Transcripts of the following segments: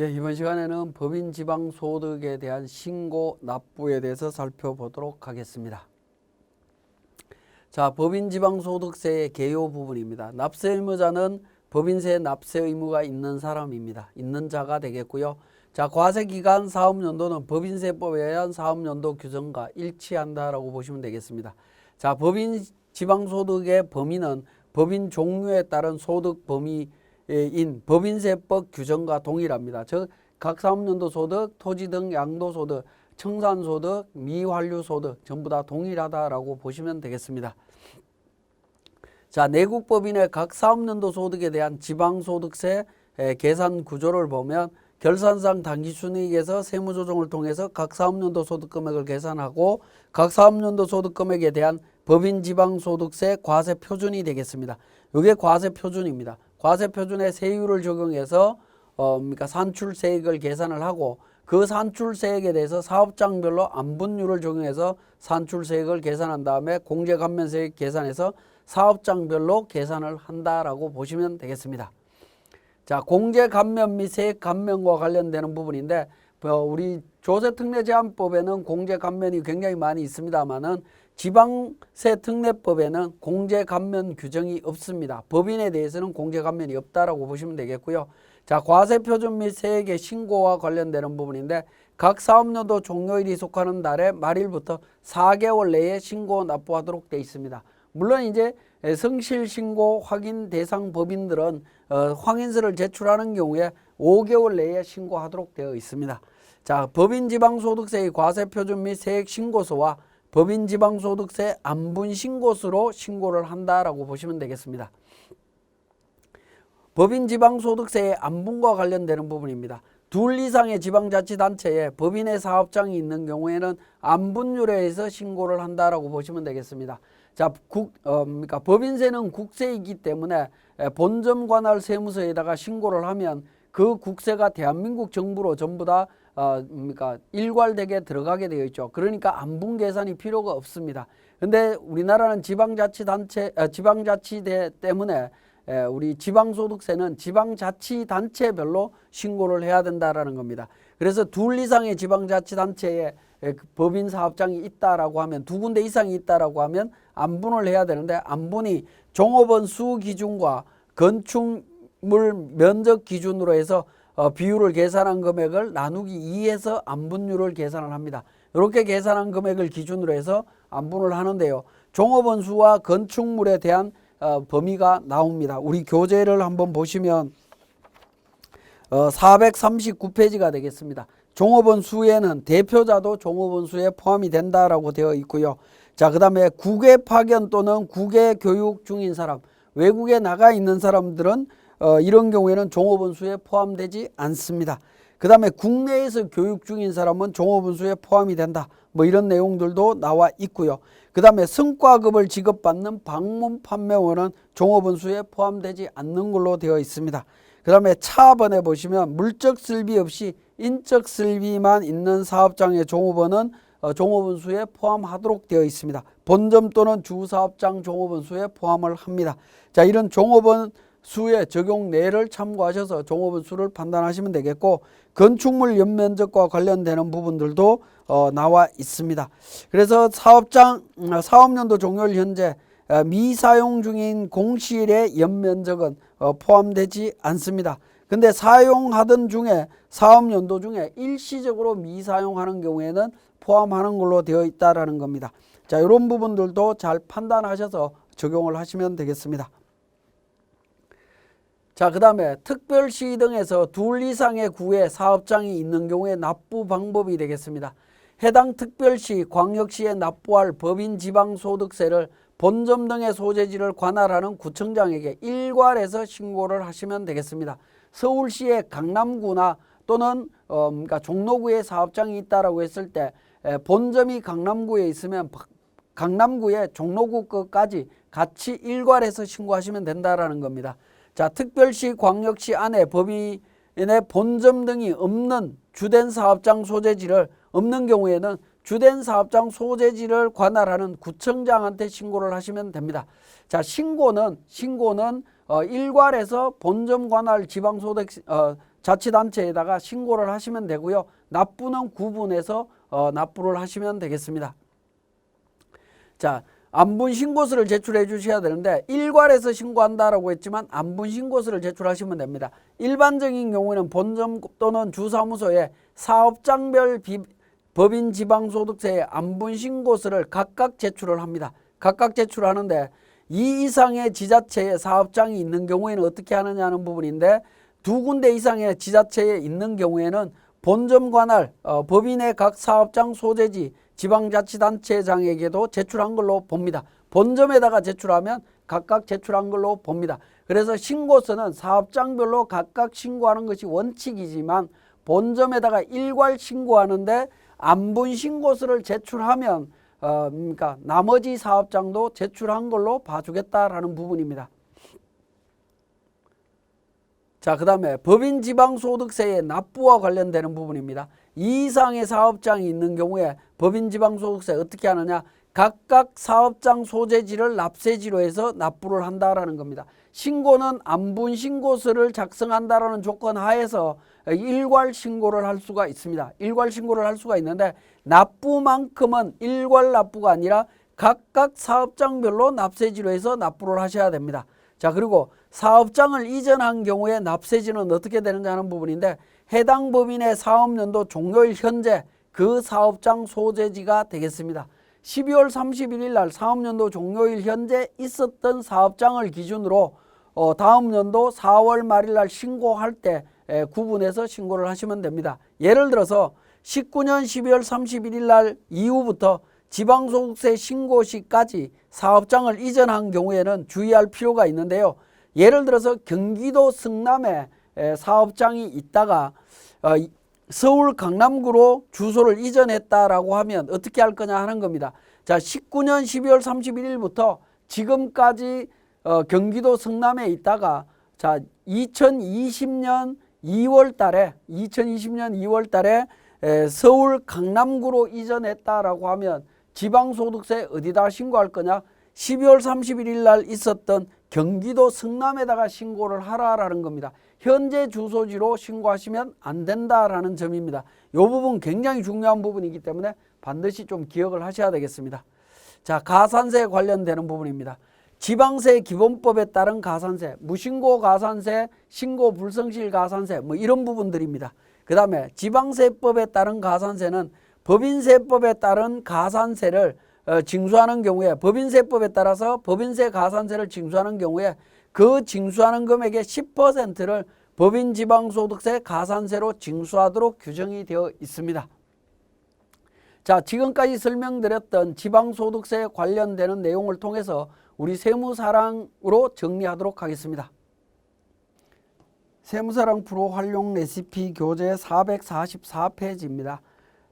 예, 이번 시간에는 법인 지방 소득에 대한 신고 납부에 대해서 살펴보도록 하겠습니다. 자, 법인 지방 소득세의 개요 부분입니다. 납세 의무자는 법인세 납세 의무가 있는 사람입니다. 있는 자가 되겠고요. 자, 과세 기간 사업 연도는 법인세법에 의한 사업 연도 규정과 일치한다라고 보시면 되겠습니다. 자, 법인 지방 소득의 범위는 법인 종류에 따른 소득 범위 인 법인세법 규정과 동일합니다. 즉, 각 사업연도 소득, 토지 등 양도 소득, 청산 소득, 미환류 소득 전부 다 동일하다라고 보시면 되겠습니다. 자, 내국법인의 각 사업연도 소득에 대한 지방소득세 에, 계산 구조를 보면 결산상 당기순이익에서 세무조정을 통해서 각 사업연도 소득 금액을 계산하고 각 사업연도 소득 금액에 대한 법인 지방소득세 과세 표준이 되겠습니다. 이게 과세 표준입니다. 과세 표준에 세율을 적용해서 어, 그러니까 산출세액을 계산을 하고 그 산출세액에 대해서 사업장별로 안분율을 적용해서 산출세액을 계산한 다음에 공제감면세액 계산해서 사업장별로 계산을 한다라고 보시면 되겠습니다. 자, 공제 감면 및 세액 감면과 관련되는 부분인데 어, 우리 조세특례제한법에는 공제 감면이 굉장히 많이 있습니다만은 지방세 특례법에는 공제 감면 규정이 없습니다. 법인에 대해서는 공제 감면이 없다라고 보시면 되겠고요. 자, 과세 표준 및 세액의 신고와 관련되는 부분인데 각 사업연도 종료일이 속하는 달의 말일부터 4개월 내에 신고 납부하도록 되어 있습니다. 물론 이제 성실 신고 확인 대상 법인들은 어, 확인서를 제출하는 경우에 5개월 내에 신고하도록 되어 있습니다. 자, 법인 지방소득세의 과세 표준 및 세액 신고서와 법인 지방소득세 안분 신고서로 신고를 한다라고 보시면 되겠습니다. 법인 지방소득세의 안분과 관련되는 부분입니다. 둘 이상의 지방자치단체에 법인의 사업장이 있는 경우에는 안분율에 의해서 신고를 한다라고 보시면 되겠습니다. 자, 국, 어, 그러니까 법인세는 국세이기 때문에 에, 본점 관할 세무서에다가 신고를 하면 그 국세가 대한민국 정부로 전부 다 어, 그러니까 일괄되게 들어가게 되어 있죠. 그러니까 안분 계산이 필요가 없습니다. 근데 우리나라는 지방자치단체, 어, 지방자치대 때문에 에, 우리 지방소득세는 지방자치단체별로 신고를 해야 된다라는 겁니다. 그래서 둘 이상의 지방자치단체에 에, 그 법인 사업장이 있다라고 하면 두 군데 이상이 있다라고 하면 안분을 해야 되는데 안분이 종업원 수 기준과 건축물 면적 기준으로 해서 어, 비율을 계산한 금액을 나누기 2해서 안분율을 계산을 합니다. 이렇게 계산한 금액을 기준으로 해서 안분을 하는데요. 종업원 수와 건축물에 대한 어, 범위가 나옵니다. 우리 교재를 한번 보시면 어, 439페이지가 되겠습니다. 종업원 수에는 대표자도 종업원 수에 포함이 된다라고 되어 있고요. 자, 그 다음에 국외 파견 또는 국외 교육 중인 사람, 외국에 나가 있는 사람들은 어, 이런 경우에는 종업원 수에 포함되지 않습니다. 그 다음에 국내에서 교육 중인 사람은 종업원 수에 포함이 된다. 뭐 이런 내용들도 나와 있고요. 그 다음에 성과급을 지급받는 방문 판매원은 종업원 수에 포함되지 않는 걸로 되어 있습니다. 그 다음에 차번에 보시면 물적 설비 없이 인적 설비만 있는 사업장의 종업원은 어, 종업원 수에 포함하도록 되어 있습니다. 본점 또는 주사업장 종업원 수에 포함을 합니다. 자, 이런 종업원 수의 적용 내를 참고하셔서 종업원 수를 판단하시면 되겠고 건축물 연면적과 관련되는 부분들도 어, 나와 있습니다. 그래서 사업장 어, 사업연도 종료일 현재 어, 미사용 중인 공실의 연면적은 어, 포함되지 않습니다. 근데 사용하던 중에 사업 연도 중에 일시적으로 미사용하는 경우에는 포함하는 걸로 되어 있다라는 겁니다. 자, 이런 부분들도 잘 판단하셔서 적용을 하시면 되겠습니다. 자, 그 다음에 특별시 등에서 둘 이상의 구에 사업장이 있는 경우에 납부 방법이 되겠습니다. 해당 특별시, 광역시에 납부할 법인 지방소득세를 본점 등의 소재지를 관할하는 구청장에게 일괄해서 신고를 하시면 되겠습니다. 서울시의 강남구나 또는 어, 그러니까 종로구에 사업장이 있다라고 했을 때 에, 본점이 강남구에 있으면 바- 강남구의 종로구 것까지 같이 일괄해서 신고하시면 된다라는 겁니다. 자, 특별시, 광역시 안에 법인의 본점 등이 없는 주된 사업장 소재지를 없는 경우에는 주된 사업장 소재지를 관할하는 구청장한테 신고를 하시면 됩니다. 자, 신고는 신고는 어, 일괄해서 본점 관할 지방소득 어, 자치단체에다가 신고를 하시면 되고요. 납부는 구분해서 어, 납부를 하시면 되겠습니다. 자, 안분 신고서를 제출해 주셔야 되는데 일괄해서 신고한다라고 했지만 안분 신고서를 제출하시면 됩니다. 일반적인 경우에는 본점 또는 주사무소에 사업장별 비, 법인 지방소득세의 안분 신고서를 각각 제출을 합니다. 각각 제출하는데 이 이상의 지자체에 사업장이 있는 경우에는 어떻게 하느냐는 부분인데 두 군데 이상의 지자체에 있는 경우에는 본점 관할 어, 법인의 각 사업장 소재지 지방자치단체장에게도 제출한 걸로 봅니다. 본점에다가 제출하면 각각 제출한 걸로 봅니다. 그래서 신고서는 사업장별로 각각 신고하는 것이 원칙이지만 본점에다가 일괄 신고하는데 안분 신고서를 제출하면 어, 그러니까 나머지 사업장도 제출한 걸로 봐주겠다라는 부분입니다. 자, 그 다음에 법인 지방소득세의 납부와 관련되는 부분입니다. 이 이상의 사업장이 있는 경우에 법인 지방소득세 어떻게 하느냐? 각각 사업장 소재지를 납세지로 해서 납부를 한다라는 겁니다. 신고는 안분 신고서를 작성한다라는 조건 하에서 일괄 신고를 할 수가 있습니다. 일괄 신고를 할 수가 있는데 납부만큼은 일괄 납부가 아니라 각각 사업장별로 납세지로 해서 납부를 하셔야 됩니다. 자, 그리고 사업장을 이전한 경우에 납세지는 어떻게 되는가 하는 부분인데 해당 법인의 사업연도 종료일 현재 그 사업장 소재지가 되겠습니다. 12월 31일 날 사업연도 종료일 현재 있었던 사업장을 기준으로 어, 다음 연도 4월 말일 날 신고할 때 에, 구분해서 신고를 하시면 됩니다. 예를 들어서 19년 12월 31일 날 이후부터 지방소득세 신고 시까지 사업장을 이전한 경우에는 주의할 필요가 있는데요. 예를 들어서 경기도 성남에 에, 사업장이 있다가 어, 이- 서울 강남구로 주소를 이전했다라고 하면 어떻게 할 거냐 하는 겁니다. 자, 19년 12월 31일부터 지금까지 어, 경기도 성남에 있다가 자, 2020년 2월 달에 2020년 2월 달에 에, 서울 강남구로 이전했다라고 하면 지방소득세 어디다 신고할 거냐? 12월 31일 날 있었던 경기도 성남에다가 신고를 하라라는 겁니다. 현재 주소지로 신고하시면 안 된다라는 점입니다. 이 부분 굉장히 중요한 부분이기 때문에 반드시 좀 기억을 하셔야 되겠습니다. 자, 가산세 관련되는 부분입니다. 지방세 기본법에 따른 가산세, 무신고 가산세, 신고 불성실 가산세 뭐 이런 부분들입니다. 그 다음에 지방세법에 따른 가산세는 법인세법에 따른 가산세를 어, 징수하는 경우에 법인세법에 따라서 법인세 가산세를 징수하는 경우에 그 징수하는 금액의 10%를 법인 지방소득세 가산세로 징수하도록 규정이 되어 있습니다. 자, 지금까지 설명드렸던 지방소득세 관련되는 내용을 통해서 우리 세무사랑으로 정리하도록 하겠습니다. 세무사랑 프로 활용 레시피 교재 444페이지입니다.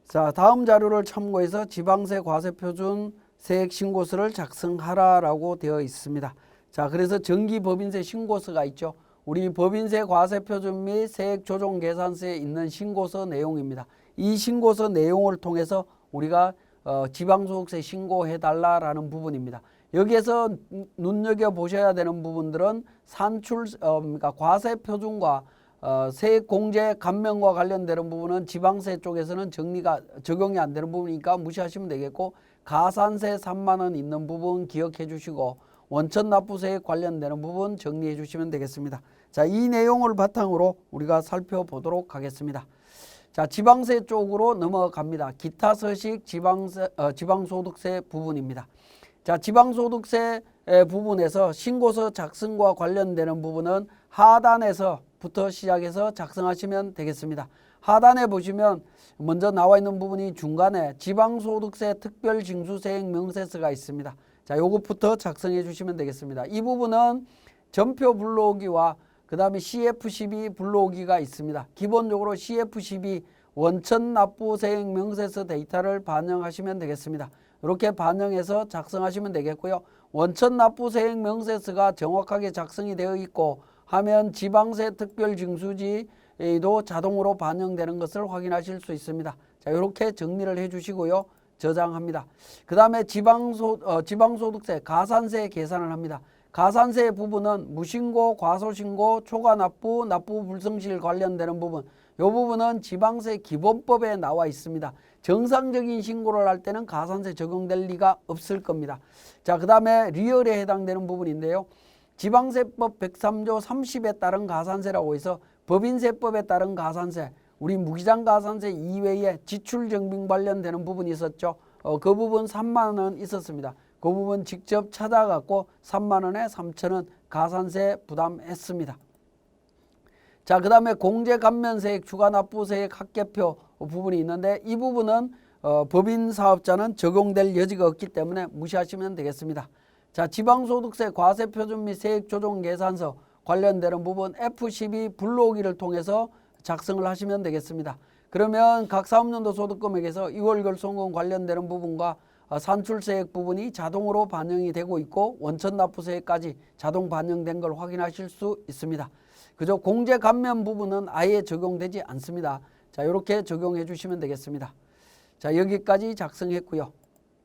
자, 다음 자료를 참고해서 지방세 과세 표준 세액 신고서를 작성하라라고 되어 있습니다. 자, 그래서 정기 법인세 신고서가 있죠. 우리 법인세 과세 표준 및 세액 조정 계산서에 있는 신고서 내용입니다. 이 신고서 내용을 통해서 우리가 어, 지방소득세 신고해 달라라는 부분입니다. 여기에서 눈여겨 보셔야 되는 부분들은 산출 어, 그러니까 과세 표준과 어, 세액 공제 감면과 관련되는 부분은 지방세 쪽에서는 정리가 적용이 안 되는 부분이니까 무시하시면 되겠고 가산세 3만 원 있는 부분 기억해 주시고 원천 납부세에 관련되는 부분 정리해 주시면 되겠습니다. 자, 이 내용을 바탕으로 우리가 살펴보도록 하겠습니다. 자, 지방세 쪽으로 넘어갑니다. 기타 서식 지방세, 어, 지방소득세 부분입니다. 자, 지방소득세 에, 부분에서 신고서 작성과 관련되는 부분은 하단에서 부터 시작해서 작성하시면 되겠습니다. 하단에 보시면 먼저 나와 있는 부분이 중간에 지방소득세 특별징수세액 명세서가 있습니다. 자, 요것부터 작성해 주시면 되겠습니다. 이 부분은 전표 불러오기와 그 다음에 CF12 불러오기가 있습니다. 기본적으로 CF12 원천 납부세액 명세서 데이터를 반영하시면 되겠습니다. 이렇게 반영해서 작성하시면 되겠고요. 원천 납부세액 명세서가 정확하게 작성이 되어 있고 하면 지방세 특별 징수지도 자동으로 반영되는 것을 확인하실 수 있습니다. 자, 이렇게 정리를 해 주시고요. 저장합니다. 그 다음에 지방소, 어, 지방소득세, 가산세 계산을 합니다. 가산세 부분은 무신고, 과소신고, 초과납부, 납부 불성실 관련되는 부분 이 부분은 지방세 기본법에 나와 있습니다. 정상적인 신고를 할 때는 가산세 적용될 리가 없을 겁니다. 자, 그 다음에 리얼에 해당되는 부분인데요. 지방세법 103조 30에 따른 가산세라고 해서 법인세법에 따른 가산세, 우리 무기장 가산세 이외에 지출 증빙 관련되는 부분이 있었죠. 어, 그 부분 3만 원 있었습니다. 그 부분 직접 찾아갖고 3만 원에 3천 원 가산세 부담했습니다. 자, 그 다음에 공제 감면세액, 주가납부세액 합계표 부분이 있는데 이 부분은 어, 법인 사업자는 적용될 여지가 없기 때문에 무시하시면 되겠습니다. 자, 지방소득세 과세표준 및 세액 조정 계산서 관련되는 부분 F12 불러오기를 통해서 작성을 하시면 되겠습니다. 그러면 각 사업연도 소득금액에서 2월 결손금 관련되는 부분과 어, 산출세액 부분이 자동으로 반영이 되고 있고 원천 납부세액까지 자동 반영된 걸 확인하실 수 있습니다. 그저 공제 감면 부분은 아예 적용되지 않습니다. 자, 이렇게 적용해 주시면 되겠습니다. 자, 여기까지 작성했고요.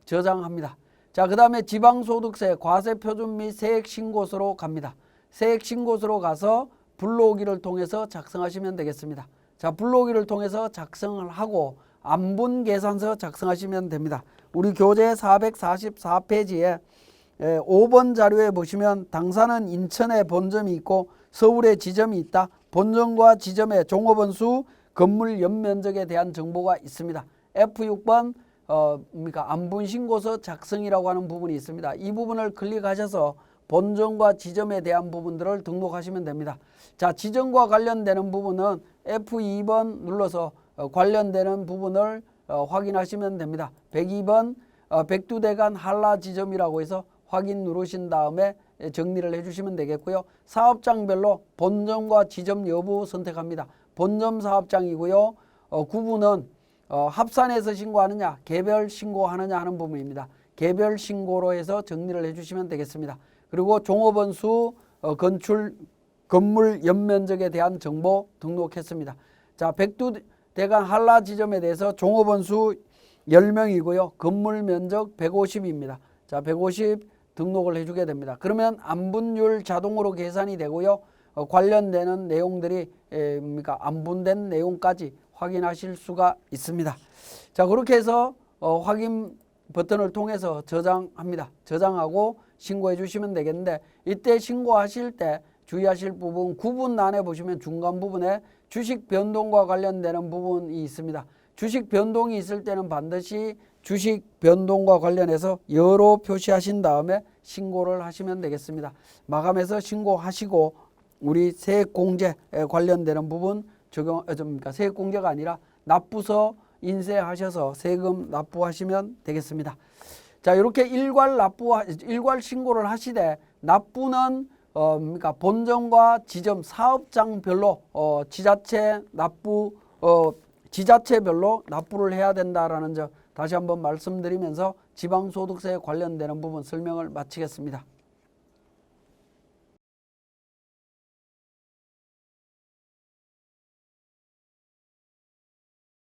저장합니다. 자, 그 다음에 지방소득세 과세표준 및 세액신고서로 갑니다. 세액신고서로 가서 불러오기를 통해서 작성하시면 되겠습니다. 자, 불러오기를 통해서 작성을 하고 안분 계산서 작성하시면 됩니다. 우리 교재 444페이지에 5번 자료에 보시면 당사는 인천에 본점이 있고 서울에 지점이 있다. 본점과 지점의 종업원 수, 건물 연면적에 대한 정보가 있습니다. F6번 어, 뭡니까 안분 신고서 작성이라고 하는 부분이 있습니다. 이 부분을 클릭하셔서 본점과 지점에 대한 부분들을 등록하시면 됩니다. 자, 지점과 관련되는 부분은 F2번 눌러서 어, 관련되는 부분을 어, 확인하시면 됩니다. 102번 어, 백두대간 한라 지점이라고 해서 확인 누르신 다음에 정리를 해주시면 되겠고요. 사업장별로 본점과 지점 여부 선택합니다. 본점 사업장이고요. 어, 구분은 어, 합산해서 신고하느냐, 개별 신고하느냐 하는 부분입니다. 개별 신고로 해서 정리를 해주시면 되겠습니다. 그리고 종업원 수, 어, 건출, 건물 연면적에 대한 정보 등록했습니다. 자, 백두대간 한라 지점에 대해서 종업원 수 10명이고요. 건물 면적 150입니다. 자, 150 등록을 해주게 됩니다. 그러면 안분율 자동으로 계산이 되고요. 어, 관련되는 내용들이 에, 뭡니까 안분된 내용까지 확인하실 수가 있습니다. 자 그렇게 해서 어, 확인 버튼을 통해서 저장합니다. 저장하고 신고해 주시면 되겠는데 이때 신고하실 때 주의하실 부분 구분란에 보시면 중간 부분에 주식 변동과 관련되는 부분이 있습니다. 주식 변동이 있을 때는 반드시 주식 변동과 관련해서 여로 표시하신 다음에 신고를 하시면 되겠습니다. 마감해서 신고하시고 우리 세액공제 관련되는 부분 적용, 어, 좀, 그러니까 세액 공제가 아니라 납부서 인쇄하셔서 세금 납부하시면 되겠습니다. 자, 이렇게 일괄 납부, 일괄 신고를 하시되 납부는 어, 그러니까 본점과 지점 사업장별로 어, 지자체 납부 어, 지자체별로 납부를 해야 된다라는 점 다시 한번 말씀드리면서 지방소득세 관련되는 부분 설명을 마치겠습니다.